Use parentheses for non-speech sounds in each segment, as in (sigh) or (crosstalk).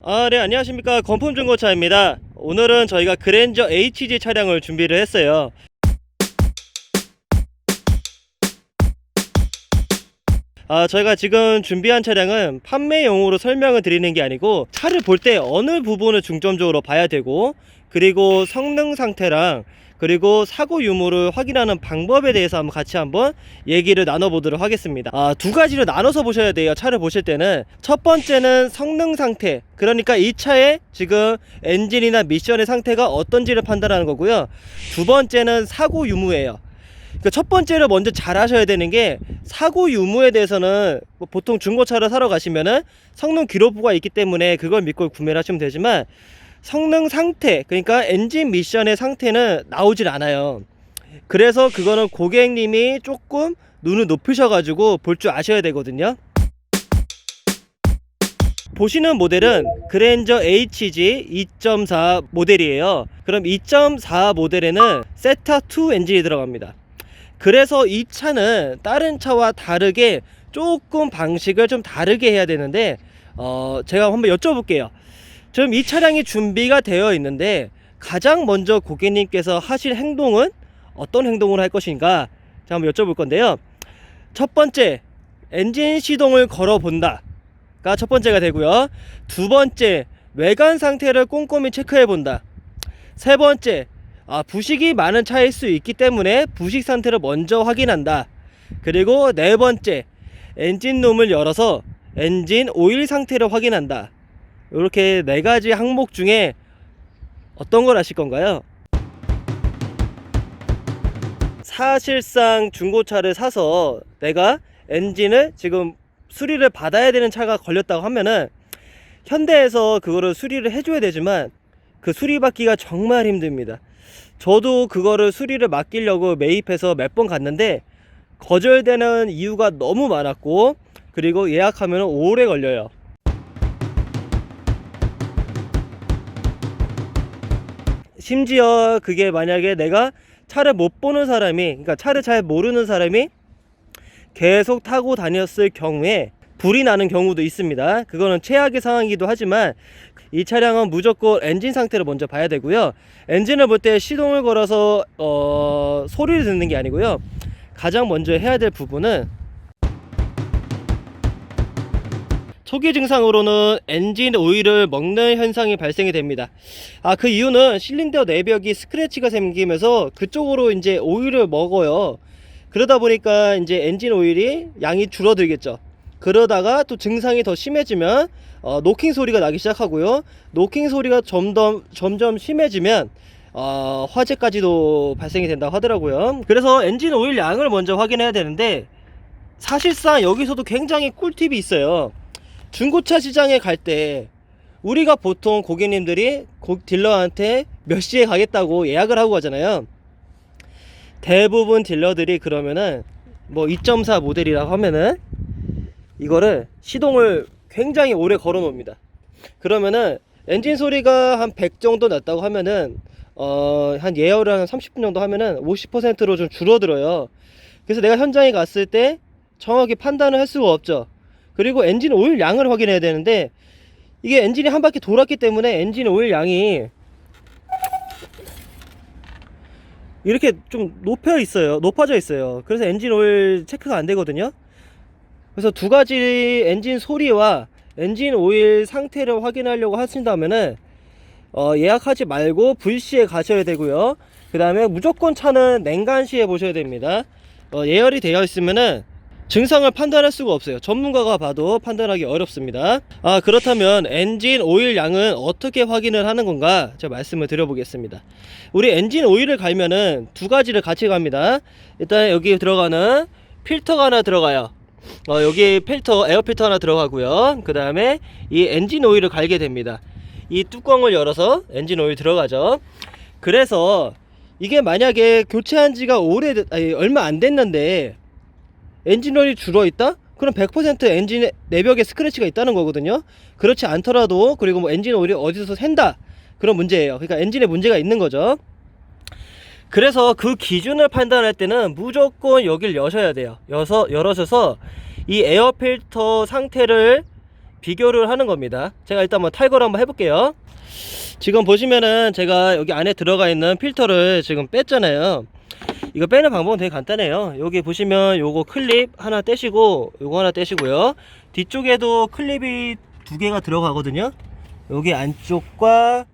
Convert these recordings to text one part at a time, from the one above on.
아, 네, 안녕하십니까. 건품 중고차입니다. 오늘은 저희가 그랜저 HG 차량을 준비를 했어요. 아, 저희가 지금 준비한 차량은 판매용으로 설명을 드리는 게 아니고 차를 볼 때 어느 부분을 중점적으로 봐야 되고 그리고 성능 상태랑 그리고 사고 유무를 확인하는 방법에 대해서 한번 같이 한번 얘기를 나눠보도록 하겠습니다. 아, 두 가지로 나눠서 보셔야 돼요. 차를 보실 때는 첫 번째는 성능 상태. 그러니까 이 차의 지금 엔진이나 미션의 상태가 어떤지를 판단하는 거고요. 두 번째는 사고 유무예요. 그첫 번째를 먼저 잘 하셔야 되는 게 사고 유무에 대해서는 뭐 보통 중고차를 사러 가시면은 성능 기록부가 있기 때문에 그걸 믿고 구매를 하시면 되지만 성능 상태 그러니까 엔진 미션의 상태는 나오질 않아요. 그래서 그거는 고객님이 조금 눈을 높이셔가지고 볼 줄 아셔야 되거든요. 보시는 모델은 그랜저 HG 2.4 모델이에요. 그럼 2.4 모델에는 세타2 엔진이 들어갑니다. 그래서 이 차는 다른 차와 다르게 조금 방식을 좀 다르게 해야 되는데 어 제가 한번 여쭤볼게요. 지금 이 차량이 준비가 되어 있는데 가장 먼저 고객님께서 하실 행동은 어떤 행동을 할 것인가? 자 한번 여쭤볼 건데요. 첫 번째 엔진 시동을 걸어 본다 가 첫 번째가 되고요. 두 번째 외관 상태를 꼼꼼히 체크해 본다. 세 번째 아, 부식이 많은 차일 수 있기 때문에 부식 상태를 먼저 확인한다. 그리고 네 번째, 엔진룸을 열어서 엔진 오일 상태를 확인한다. 이렇게 네 가지 항목 중에 어떤 걸 하실 건가요? 사실상 중고차를 사서 내가 엔진을 지금 수리를 받아야 되는 차가 걸렸다고 하면은 현대에서 그거를 수리를 해줘야 되지만 그 수리 받기가 정말 힘듭니다. 저도 그거를 수리를 맡기려고 매입해서 몇 번 갔는데 거절되는 이유가 너무 많았고 그리고 예약하면 오래 걸려요. 심지어 그게 만약에 내가 차를 못 보는 사람이 그러니까 차를 잘 모르는 사람이 계속 타고 다녔을 경우에 불이 나는 경우도 있습니다. 그거는 최악의 상황이기도 하지만 이 차량은 무조건 엔진 상태를 먼저 봐야 되고요. 엔진을 볼 때 시동을 걸어서 어, 소리를 듣는 게 아니고요. 가장 먼저 해야 될 부분은 초기 증상으로는 엔진 오일을 먹는 현상이 발생이 됩니다. 아, 그 이유는 실린더 내벽이 스크래치가 생기면서 그쪽으로 이제 오일을 먹어요. 그러다 보니까 이제 엔진 오일이 양이 줄어들겠죠. 그러다가 또 증상이 더 심해지면 어, 노킹 소리가 나기 시작하고요. 노킹 소리가 점점 점점 심해지면 어, 화재까지도 발생이 된다고 하더라고요. 그래서 엔진 오일 양을 먼저 확인해야 되는데 사실상 여기서도 굉장히 꿀팁이 있어요. 중고차 시장에 갈 때 우리가 보통 고객님들이 고- 딜러한테 몇 시에 가겠다고 예약을 하고 가잖아요. 대부분 딜러들이 그러면은 뭐 2.4 모델이라고 하면은 이거를 시동을 굉장히 오래 걸어 놓습니다. 그러면은 엔진 소리가 한 100 정도 났다고 하면은 어, 한 예열을 한 30분 정도 하면은 50%로 좀 줄어들어요. 그래서 내가 현장에 갔을 때 정확히 판단을 할 수가 없죠. 그리고 엔진 오일 양을 확인해야 되는데 이게 엔진이 한 바퀴 돌았기 때문에 엔진 오일 양이 이렇게 좀 높여 있어요. 높아져 있어요. 그래서 엔진 오일 체크가 안 되거든요. 그래서 두 가지 엔진 소리와 엔진 오일 상태를 확인하려고 하신다면은 어, 예약하지 말고 불시에 가셔야 되고요. 그 다음에 무조건 차는 냉간 시에 보셔야 됩니다. 어, 예열이 되어 있으면은 증상을 판단할 수가 없어요. 전문가가 봐도 판단하기 어렵습니다. 아, 그렇다면 엔진 오일 양은 어떻게 확인을 하는 건가? 제가 말씀을 드려보겠습니다. 우리 엔진 오일을 갈면은 두 가지를 같이 갑니다. 일단 여기 들어가는 필터가 하나 들어가요. 어, 여기 필터, 에어 필터 하나 들어가고요. 그 다음에 이 엔진 오일을 갈게 됩니다. 이 뚜껑을 열어서 엔진 오일 들어가죠. 그래서 이게 만약에 교체한 지가 오래, 아니, 얼마 안 됐는데 엔진 오일이 줄어 있다? 그럼 100% 엔진 내벽에 스크래치가 있다는 거거든요. 그렇지 않더라도 그리고 뭐 엔진 오일이 어디서 샌다 그런 문제예요. 그러니까 엔진에 문제가 있는 거죠. 그래서 그 기준을 판단할 때는 무조건 여길 여셔야 돼요. 여서 열어셔서 이 에어 필터 상태를 비교를 하는 겁니다. 제가 일단 한번 탈거를 한번 해볼게요. 지금 보시면은 제가 여기 안에 들어가 있는 필터를 지금 뺐잖아요. 이거 빼는 방법은 되게 간단해요. 여기 보시면 요거 클립 하나 떼시고 요거 하나 떼시고요. 뒤쪽에도 클립이 두 개가 들어가거든요. 여기 안쪽과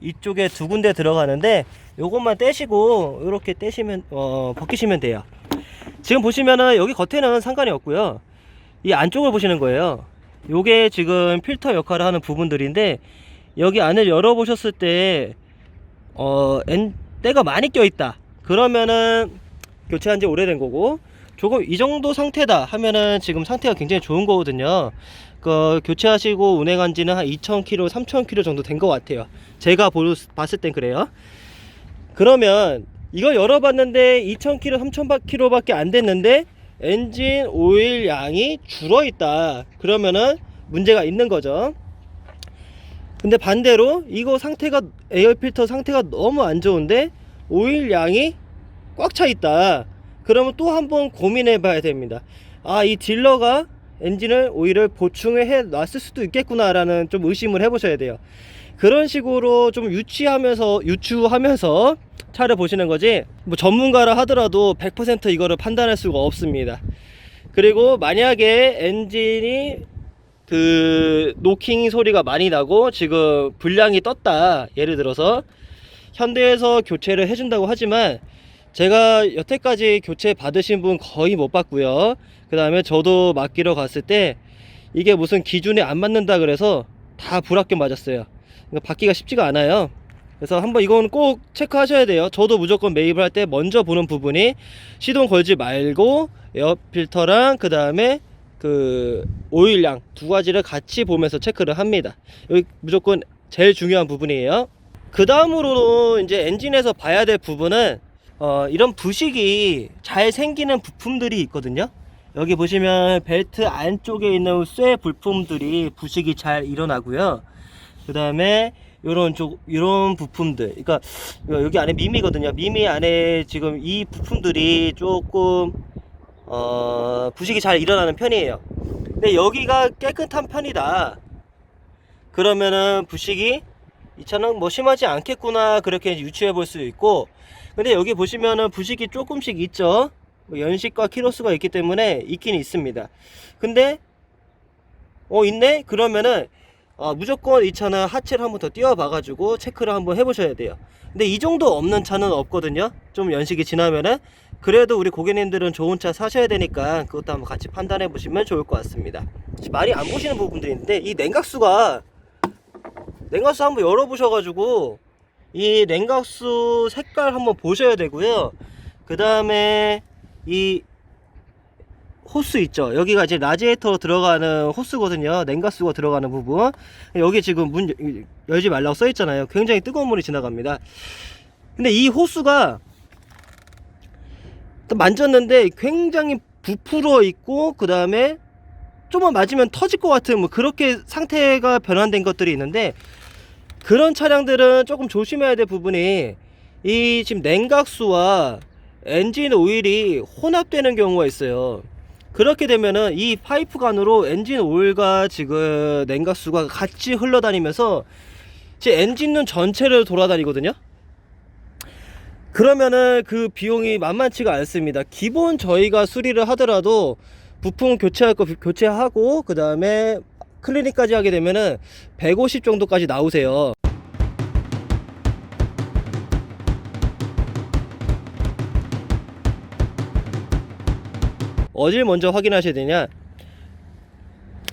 이쪽에 두 군데 들어가는데 요것만 떼시고 이렇게 떼시면 어, 벗기시면 돼요. 지금 보시면은 여기 겉에는 상관이 없고요. 이 안쪽을 보시는 거예요. 요게 지금 필터 역할을 하는 부분들인데 여기 안을 열어 보셨을 때 어, 엔, 때가 많이 껴 있다. 그러면은 교체한 지 오래된 거고 조금 이 정도 상태다 하면은 지금 상태가 굉장히 좋은 거거든요. 그 교체하시고 운행한 지는 한 2,000km, 3,000km 정도 된 것 같아요. 제가 보, 봤을 땐 그래요. 그러면 이걸 열어봤는데 2,000km, 3,000km밖에 안 됐는데 엔진 오일 양이 줄어 있다. 그러면은 문제가 있는 거죠. 근데 반대로 이거 상태가 에어 필터 상태가 너무 안 좋은데 오일 양이 꽉 차 있다. 그러면 또 한번 고민해 봐야 됩니다. 아, 이 딜러가 엔진을 오일을 보충해 놨을 수도 있겠구나라는 좀 의심을 해 보셔야 돼요. 그런 식으로 좀 유치하면서 유추하면서 차를 보시는 거지 뭐 전문가라 하더라도 100% 이거를 판단할 수가 없습니다. 그리고 만약에 엔진이 그 노킹 소리가 많이 나고 지금 불량이 떴다 예를 들어서 현대에서 교체를 해준다고 하지만 제가 여태까지 교체 받으신 분 거의 못 봤고요 그 다음에 저도 맡기러 갔을 때 이게 무슨 기준에 안 맞는다 그래서 다 불합격 맞았어요 이거 받기가 쉽지가 않아요 그래서 한번 이건 꼭 체크하셔야 돼요 저도 무조건 매입을 할 때 먼저 보는 부분이 시동 걸지 말고 에어 필터랑 그 다음에 그 오일량 두 가지를 같이 보면서 체크를 합니다. 여기 무조건 제일 중요한 부분이에요. 그 다음으로 이제 엔진에서 봐야 될 부분은 어, 이런 부식이 잘 생기는 부품들이 있거든요. 여기 보시면 벨트 안쪽에 있는 쇠 부품들이 부식이 잘 일어나고요. 그 다음에 요런 쪽 요런 부품들 그러니까 여기 안에 미미거든요 미미 안에 지금 이 부품들이 조금 어, 부식이 잘 일어나는 편이에요. 근데 여기가 깨끗한 편이다. 그러면은 부식이 이 차는 뭐 심하지 않겠구나 그렇게 유추해 볼 수 있고 근데 여기 보시면은 부식이 조금씩 있죠. 뭐 연식과 키로수가 있기 때문에 있긴 있습니다. 근데 어 있네? 그러면은 어, 무조건 이 차는 하체를 한번 더 띄워봐 가지고 체크를 한번 해보셔야 돼요. 근데 이 정도 없는 차는 없거든요. 좀 연식이 지나면은 그래도 우리 고객님들은 좋은 차 사셔야 되니까 그것도 한번 같이 판단해 보시면 좋을 것 같습니다. 많이 안 보시는 부분들이 있는데 이 냉각수가 냉각수 한번 열어 보셔가지고 이 냉각수 색깔 한번 보셔야 되고요. 그 다음에 이 호스 있죠. 여기가 이제 라지에이터 들어가는 호스거든요. 냉각수가 들어가는 부분. 여기 지금 문 열- 열지 말라고 써 있잖아요. 굉장히 뜨거운 물이 지나갑니다. 근데 이 호스가 또 만졌는데 굉장히 부풀어 있고 그 다음에 조금만 맞으면 터질 것 같은 뭐 그렇게 상태가 변환된 것들이 있는데 그런 차량들은 조금 조심해야 될 부분이 이 지금 냉각수와 엔진 오일이 혼합되는 경우가 있어요. 그렇게 되면은 이 파이프관으로 엔진 오일과 지금 냉각수가 같이 흘러다니면서 제 엔진룸 전체를 돌아다니거든요. 그러면은 그 비용이 만만치가 않습니다. 기본 저희가 수리를 하더라도 부품 교체할 거 교체하고 그 다음에 클리닉까지 하게 되면은 150 정도까지 나오세요. 어딜 먼저 확인하셔야 되냐?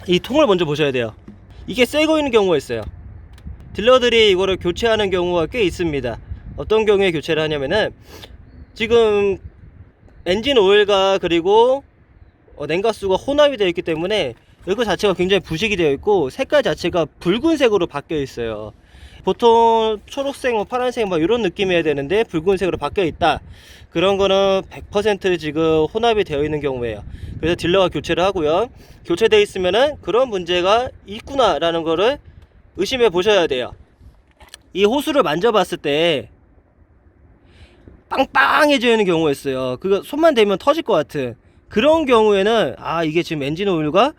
이 통을 먼저 보셔야 돼요. 이게 새거 있는 경우가 있어요. 딜러들이 이거를 교체하는 경우가 꽤 있습니다. 어떤 경우에 교체를 하냐면은 지금 엔진 오일과 그리고 어, 냉각수가 혼합이 되어 있기 때문에 이거 자체가 굉장히 부식이 되어 있고 색깔 자체가 붉은색으로 바뀌어 있어요. 보통 초록색, 뭐 파란색 막 이런 느낌이어야 되는데 붉은색으로 바뀌어 있다. 그런 거는 100% 지금 혼합이 되어 있는 경우예요. 그래서 딜러가 교체를 하고요. 교체되어 있으면은 그런 문제가 있구나라는 거를 의심해 보셔야 돼요. 이 호수를 만져봤을 때 빵빵해지는 경우가 있어요. 그거 손만 대면 터질 것 같은 그런 경우에는 아 이게 지금 엔진 오일과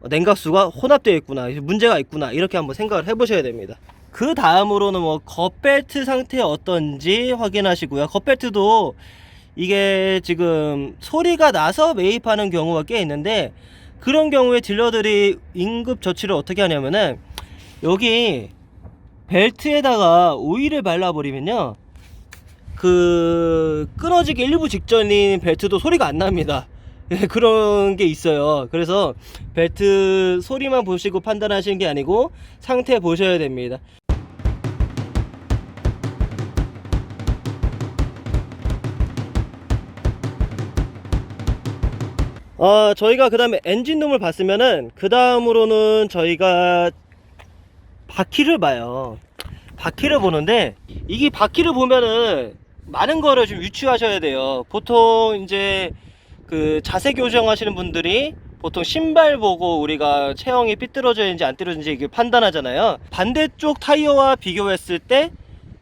어, 냉각수가 혼합되어 있구나 문제가 있구나 이렇게 한번 생각을 해보셔야 됩니다. 그 다음으로는 뭐 겉벨트 상태 어떤지 확인하시고요. 겉벨트도 이게 지금 소리가 나서 매입하는 경우가 꽤 있는데 그런 경우에 딜러들이 임급 조치를 어떻게 하냐면은 여기 벨트에다가 오일을 발라버리면요 그 끊어지기 일부 직전인 벨트도 소리가 안 납니다. (laughs) 예, 그런 게 있어요. 그래서 벨트 소리만 보시고 판단하시는 게 아니고 상태 보셔야 됩니다. 어, 저희가 그 다음에 엔진룸을 봤으면은 그 다음으로는 저희가 바퀴를 봐요. 바퀴를 보는데 이게 바퀴를 보면은 많은 거를 좀 유추하셔야 돼요. 보통 이제 그 자세 교정하시는 분들이 보통 신발 보고 우리가 체형이 삐뚤어져 있는지 안 삐뚤어졌는지 이게 판단하잖아요. 반대쪽 타이어와 비교했을 때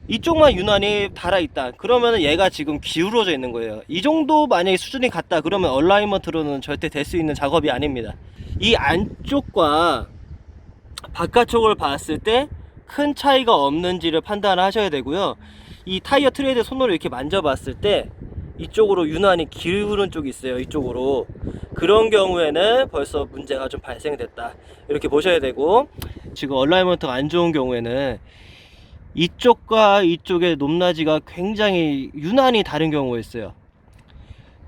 이쪽만 유난히 달아 있다. 그러면 얘가 지금 기울어져 있는 거예요. 이 정도 만약에 수준이 같다 그러면 얼라이먼트로는 절대 될 수 있는 작업이 아닙니다. 이 안쪽과 바깥쪽을 봤을 때 큰 차이가 없는지를 판단하셔야 되고요 이 타이어 트레이드 손으로 이렇게 만져봤을 때 이쪽으로 유난히 기울은 쪽이 있어요 이쪽으로 그런 경우에는 벌써 문제가 좀 발생됐다 이렇게 보셔야 되고 지금 얼라이먼트가 안 좋은 경우에는 이쪽과 이쪽의 높낮이가 굉장히 유난히 다른 경우가 있어요.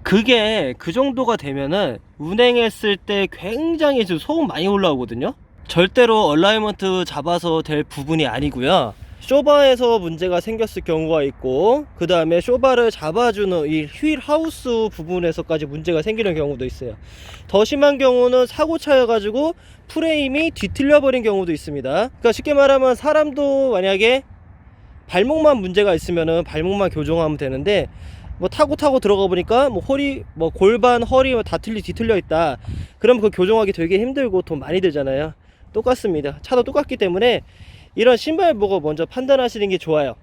그게 그 정도가 되면은 운행했을 때 굉장히 좀 소음 많이 올라오거든요. 절대로 얼라이먼트 잡아서 될 부분이 아니고요. 쇼바에서 문제가 생겼을 경우가 있고 그 다음에 쇼바를 잡아주는 이 휠 하우스 부분에서까지 문제가 생기는 경우도 있어요. 더 심한 경우는 사고 차여 가지고 프레임이 뒤틀려 버린 경우도 있습니다. 그러니까 쉽게 말하면 사람도 만약에 발목만 문제가 있으면은 발목만 교정하면 되는데 뭐 타고 타고 들어가 보니까 뭐 허리 뭐 골반 허리 뭐다 틀리 뒤틀려 있다 그럼 그 교정하기 되게 힘들고 돈 많이 들잖아요 똑같습니다 차도 똑같기 때문에 이런 신발 보고 먼저 판단하시는 게 좋아요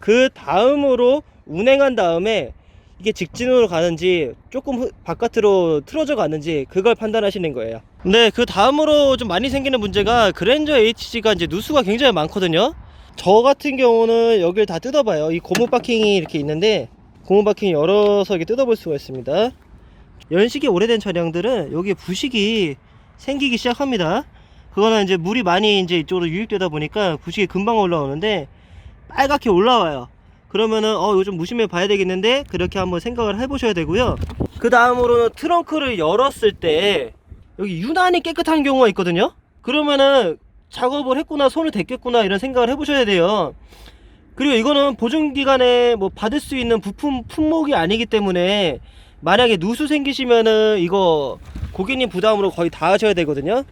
그 다음으로 운행한 다음에 이게 직진으로 가는지 조금 흐- 바깥으로 틀어져 가는지 그걸 판단하시는 거예요 네 그 다음으로 좀 많이 생기는 문제가 그랜저 HG가 이제 누수가 굉장히 많거든요 저 같은 경우는 여기를 다 뜯어봐요. 이 고무 바킹이 이렇게 있는데 고무 바킹 열어서 이렇게 뜯어볼 수가 있습니다. 연식이 오래된 차량들은 여기에 부식이 생기기 시작합니다. 그거는 이제 물이 많이 이제 이쪽으로 유입되다 보니까 부식이 금방 올라오는데 빨갛게 올라와요. 그러면은 어좀 무심해 봐야 되겠는데 그렇게 한번 생각을 해보셔야 되고요. 그 다음으로는 트렁크를 열었을 때 여기 유난히 깨끗한 경우가 있거든요. 그러면은 작업을 했구나 손을 댔겠구나 이런 생각을 해보셔야 돼요 그리고 이거는 보증기간에 뭐 받을 수 있는 부품 품목이 아니기 때문에 만약에 누수 생기시면은 이거 고객님 부담으로 거의 다 하셔야 되거든요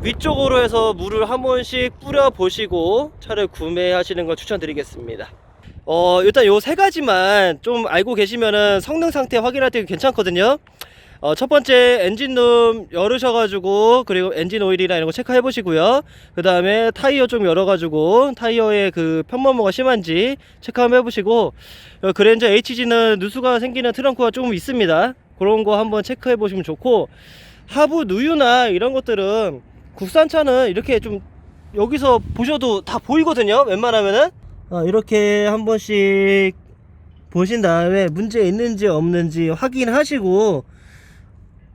위쪽으로 해서 물을 한 번씩 뿌려 보시고 차를 구매하시는 걸 추천드리겠습니다 어 일단 요 세 가지만 좀 알고 계시면은 성능 상태 확인할 때 괜찮거든요 어, 첫 번째 엔진룸 열으셔가지고 그리고 엔진 오일이나 이런 거 체크해 보시고요. 그 다음에 타이어 좀 열어가지고 타이어의 그 편마모가 심한지 체크 한번 해보시고 어, 그랜저 HG는 누수가 생기는 트렁크가 조금 있습니다. 그런 거 한번 체크해 보시면 좋고 하부 누유나 이런 것들은 국산차는 이렇게 좀 여기서 보셔도 다 보이거든요. 웬만하면은. 어, 이렇게 한 번씩 보신 다음에 문제 있는지 없는지 확인하시고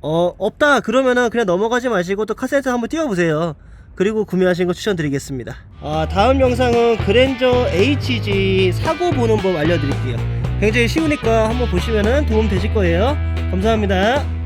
어 없다 그러면은 그냥 넘어가지 마시고 또 카세트 한번 띄워보세요. 그리고 구매하시는 거 추천드리겠습니다. 아 다음 영상은 그랜저 HG 사고 보는 법 알려드릴게요. 굉장히 쉬우니까 한번 보시면은 도움 되실 거예요. 감사합니다